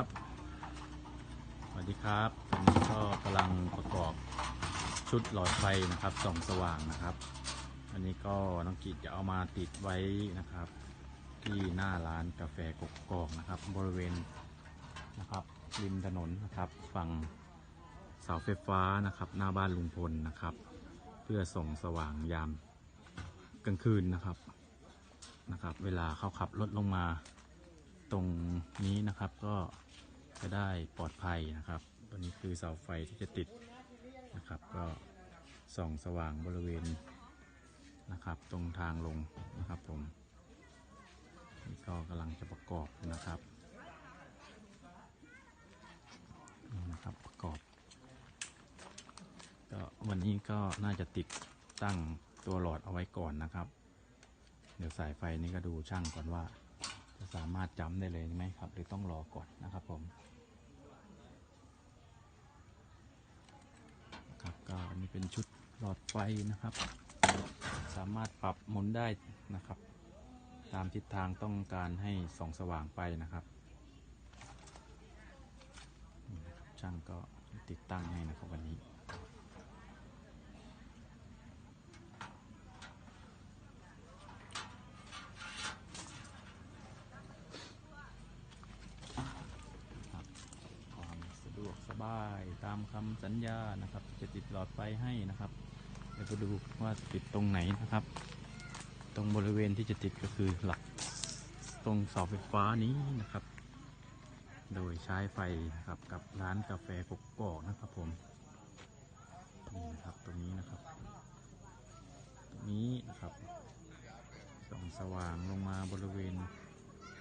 ครับ สวัสดีครับ ตอนนี้ก็กำลังประกอบชุดหลอดไฟนะครับส่องสว่างนะครับ อันนี้ก็น้องกิจจะเอามาติดไว้นะครับ ที่หน้าร้านกาแฟกกกอกนะครับ บริเวณนะครับริมถนนนะครับ ฝั่งเสาไฟฟ้านะครับ หน้าบ้านลุงพลนะครับ เพื่อส่องสว่างยามกลางคืนนะครับนะครับ เวลาเขาขับรถลงมา ตรงนี้นะครับก็จะได้ปลอดภัยนะครับ ตัวนี้คือเสาไฟที่จะติดนะครับ ก็ส่องสว่างบริเวณนะครับ ตรงทางลงนะครับผมนี่ก็กำลังจะประกอบนะครับนี่นะครับประกอบก็วันนี้ก็น่าจะติดตั้งตัวหลอดเอาไว้ก่อนนะครับ เดี๋ยวสายไฟนี้ก็ดูช่างก่อนว่า จะสามารถจำได้เลยไหมครับ หรือต้องรอก่อนนะครับผมครับก็อันนี้เป็นชุดหลอดไฟนะครับ สามารถปรับหมุนได้นะครับ ตามทิศทางต้องการให้ส่องสว่างไปนะครับนี่นะครับช่างก็ติดตั้งให้นะครับวันนี้ ครับความสะายตามคำสัญญานะครับ จะติดหลอดไฟให้นะครับเดี๋ยวก็ดูว่าติดตรงไหนนะครับ ตรงบริเวณที่จะติดก็คือหลักตรงเสาไฟฟ้านี้นะครับ โดยใช้ไฟนะครับกับร้านกาแฟกกอกนะครับผมนี่นะครับตรงนี้นะครับ ตรงนี้นะครับส่องสว่างลงมาบริเวณ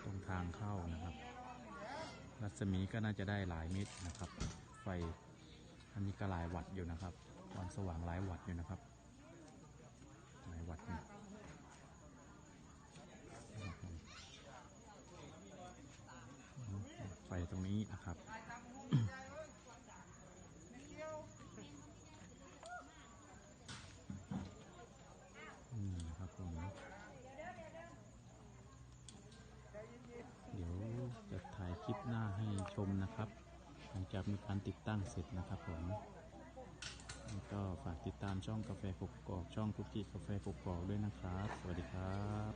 ตรงทางเข้านะครับ รัศมีก็น่าจะได้หลายเมตรนะครับ อันนี้ก็หลายวัตต์อยู่นะครับวามสว่างหลายวัตต์อยู่นะครับหลายวัตต์อยู่นะไฟตรงนี้นะครับนี่นะครับผมเดี๋ยวจะถ่ายคลิปหน้าให้ชมนะครับ หลังจากมีการติดตั้งเสร็จนะครับผมแล้วก็ฝากติดตามช่องกาแฟกกอกช่องคุกกี้กาแฟกกอกด้วยนะครับ สวัสดีครับ